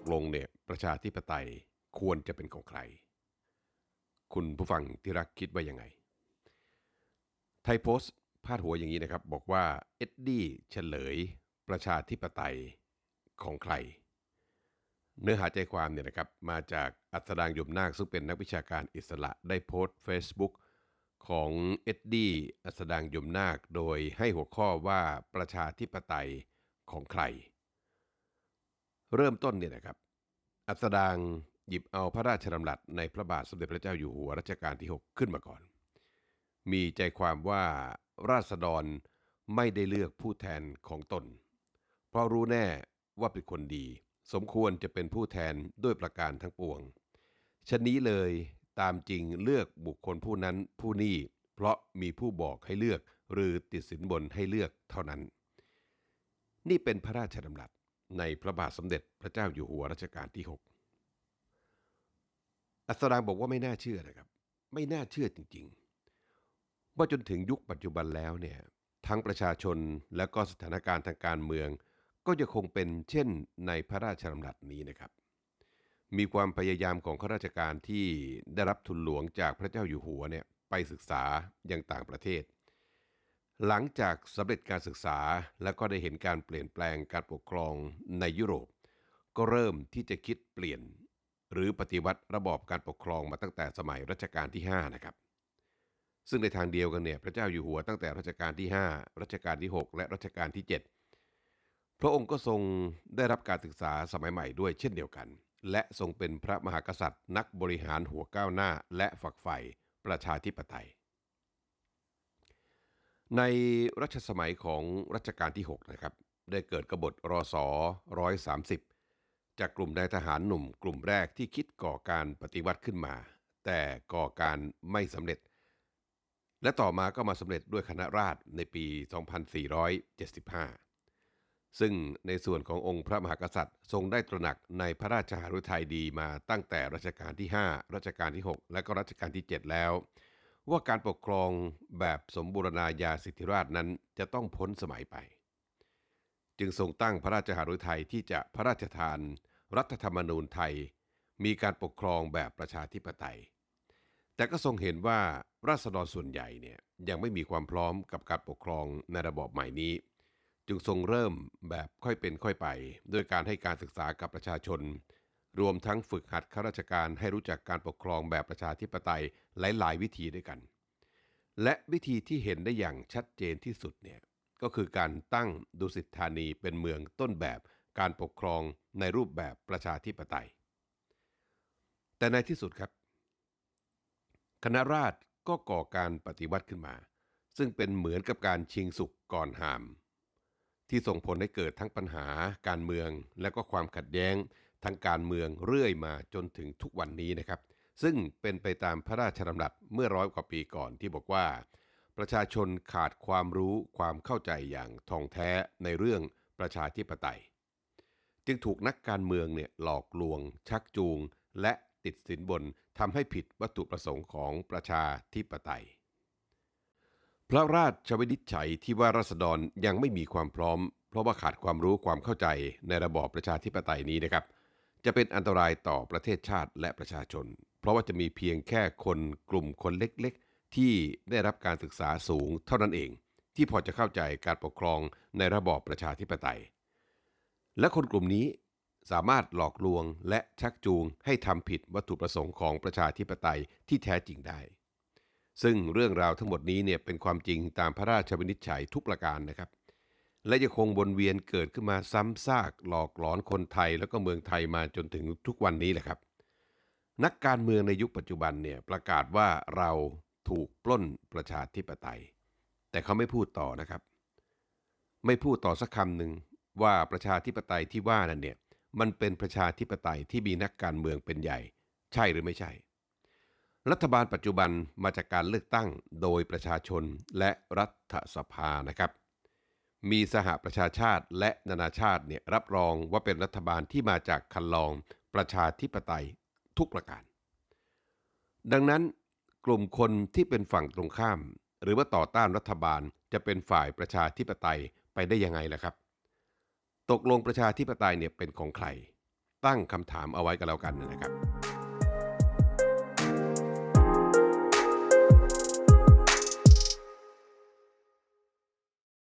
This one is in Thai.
กลงเนี่ยประชาธิปไตยควรจะเป็นของใคร คุณผู้ฟังที่รักคิดว่ายังไง ไทยโพสต์พาดหัวอย่างนี้นะครับ บอกว่าเอ็ดดี้เฉลยประชาธิปไตยของใคร เนื้อหาใจความเนี่ยนะครับมาจากอัศดางยมนาคซึ่งเป็นนักวิชาการอิสระได้โพสต์ Facebook ของเอ็ดดี้อัศดางยมนาคโดยให้หัวข้อว่าประชาธิปไตยของใคร เริ่มต้นเนี่ยนะครับ อัศดางหยิบเอาพระราชดำรัสในพระบาทสมเด็จพระเจ้าอยู่หัวรัชกาลที่ 6 ขึ้นมาก่อน มีใจความว่าราษฎรไม่ได้เลือกผู้แทนของตน เพราะรู้แน่ว่าเป็นคนดี สมควรจะเป็นผู้แทนด้วยประการทั้งปวงชนนี้เลยตามจริงเลือกบุคคลผู้นั้นผู้นี้เพราะมีผู้บอกให้เลือกหรือติดสินบนให้เลือกเท่านั้น นี่เป็นพระราชดำรัส ในพระบาทสมเด็จพระเจ้าอยู่หัวรัชกาลที่ 6 อัสรางบอกว่าไม่น่าเชื่อนะครับ ไม่น่าเชื่อจริงๆ ว่าจนถึงยุคปัจจุบันแล้วเนี่ยทั้งประชาชนและก็สถานการณ์ทางการเมือง ก็จะคงเป็นเช่นในพระราชดำรัสนี้นะครับ มีความพยายามของข้าราชการที่ได้รับทุนหลวงจากพระเจ้าอยู่หัวเนี่ยไปศึกษายังต่างประเทศ หลังจากสำเร็จการศึกษาและก็ได้เห็นการเปลี่ยนแปลงการปกครองในยุโรป ก็เริ่มที่จะคิดเปลี่ยน หรือปฏิวัติระบอบการปกครองมาตั้งแต่สมัยรัชกาลที่ 5 นะครับ ซึ่งในทางเดียวกันเนี่ยพระเจ้าอยู่หัวตั้งแต่รัชกาลที่ 5 รัชกาลที่ 6 และรัชกาลที่ 7 พระองค์ก็ทรงได้รับการศึกษาสมัยใหม่ด้วยเช่นเดียวกัน และทรงเป็นพระมหากษัตริย์ นักบริหารหัวก้าวหน้า และฝักใฝ่ประชาธิปไตย ในรัชสมัยของรัชกาลที่ 6 นะครับ ได้เกิดกบฏรศ130จากกลุ่มนายทหารหนุ่มกลุ่มแรกที่คิดก่อการปฏิวัติขึ้นมา แต่ก่อการไม่สำเร็จ และต่อมาก็มาสำเร็จด้วยคณะราษฎรในปี 2475 ซึ่งในส่วนขององค์พระมหากษัตริย์ทรงได้ตระหนักในพระราชหฤทัยดีมาตั้งแต่รัชกาลที่ 5 รัชกาลที่ 6 และก็รัชกาลที่ 7 แล้ว ว่าการปกครองแบบสมบูรณาญาสิทธิราชนั้นจะต้องพ้นสมัยไป จึงทรงตั้งพระราชหฤทัยที่จะพระราชทาน รัฐธรรมนูญไทย มีการปกครองแบบประชาธิปไตย แต่ก็ทรงเห็นว่าราษฎรส่วนใหญ่เนี่ยยังไม่มีความพร้อมกับการปกครองในระบอบใหม่นี้ จึงทรงเริ่มแบบค่อยเป็นค่อยไปโดยการให้การศึกษากับประชาชน รวมทั้งฝึกหัดข้าราชการให้รู้จักการปกครองแบบประชาธิปไตยหลาย ๆ วิธีด้วยกัน และวิธีที่เห็นได้อย่างชัดเจนที่สุดเนี่ยก็คือการตั้งดุสิตธานีเป็นเมืองต้นแบบการปกครองในรูปแบบประชาธิปไตย แต่ในที่สุดครับ คณะราษฎรก็ก่อการปฏิวัติขึ้นมา ซึ่งเป็นเหมือนกับการชิงสุกก่อนหาม ที่ส่งผลให้เกิดทั้งปัญหาการเมืองและก็ความขัดแย้ง ทางการเมืองเรื่อยมาจนถึงทุกวันนี้นะครับ ซึ่งเป็นไปตามพระราชดำรัสเมื่อร้อยกว่าปีก่อนที่บอกว่า ประชาชนขาดความรู้ความเข้าใจอย่างท่องแท้ในเรื่องประชาธิปไตย จึงถูกนักการเมืองเนี่ยหลอกลวง ชักจูง และติดสินบนทำให้ผิดวัตถุประสงค์ของประชาธิปไตย พระราชวินิจฉัยที่ว่าราษฎรยังไม่มีความพร้อม เพราะว่าขาดความรู้ความเข้าใจในระบอบประชาธิปไตยนี้นะครับ จะเป็นอันตรายต่อประเทศชาติและประชาชน เพราะว่าจะมีเพียงแค่คนกลุ่มคนเล็กๆ ที่ได้รับการศึกษาสูงเท่านั้นเอง ที่พอจะเข้าใจการปกครองในระบอบประชาธิปไตย และคนกลุ่มนี้สามารถหลอกลวงและชักจูงให้ทำผิดวัตถุประสงค์ของประชาธิปไตยที่แท้จริงได้ ซึ่งเรื่องราวทั้งหมดนี้เนี่ยเป็นความจริงตามพระราชวินิจฉัยทุกประการนะครับ และยังคงวนเวียนเกิดขึ้นมาซ้ำซากหลอกหลอนคนไทยแล้วก็เมืองไทยมาจนถึงทุกวันนี้แหละครับ นักการเมืองในยุคปัจจุบันเนี่ยประกาศว่าเราถูกปล้นประชาธิปไตย แต่เขาไม่พูดต่อนะครับ ไม่พูดต่อสักคำหนึ่งว่าประชาธิปไตยที่ว่านั่นเนี่ยมันเป็นประชาธิปไตยที่มีนักการเมืองเป็นใหญ่ ใช่หรือไม่ใช่ รัฐบาลปัจจุบันมาจากการเลือกตั้งโดยประชาชนและรัฐสภานะครับ มีสหประชาชาติและนานาชาติเนี่ยรับรองว่าเป็นรัฐบาลที่มาจากคันลองประชาธิปไตยทุกประการ ดังนั้นกลุ่มคนที่เป็นฝั่งตรงข้าม หรือว่าต่อต้านรัฐบาลจะเป็นฝ่ายประชาธิปไตยไปได้ยังไงล่ะครับ ตกลงประชาธิปไตยเนี่ยเป็นของใคร ตั้งคำถามเอาไว้กันแล้วกันนะครับ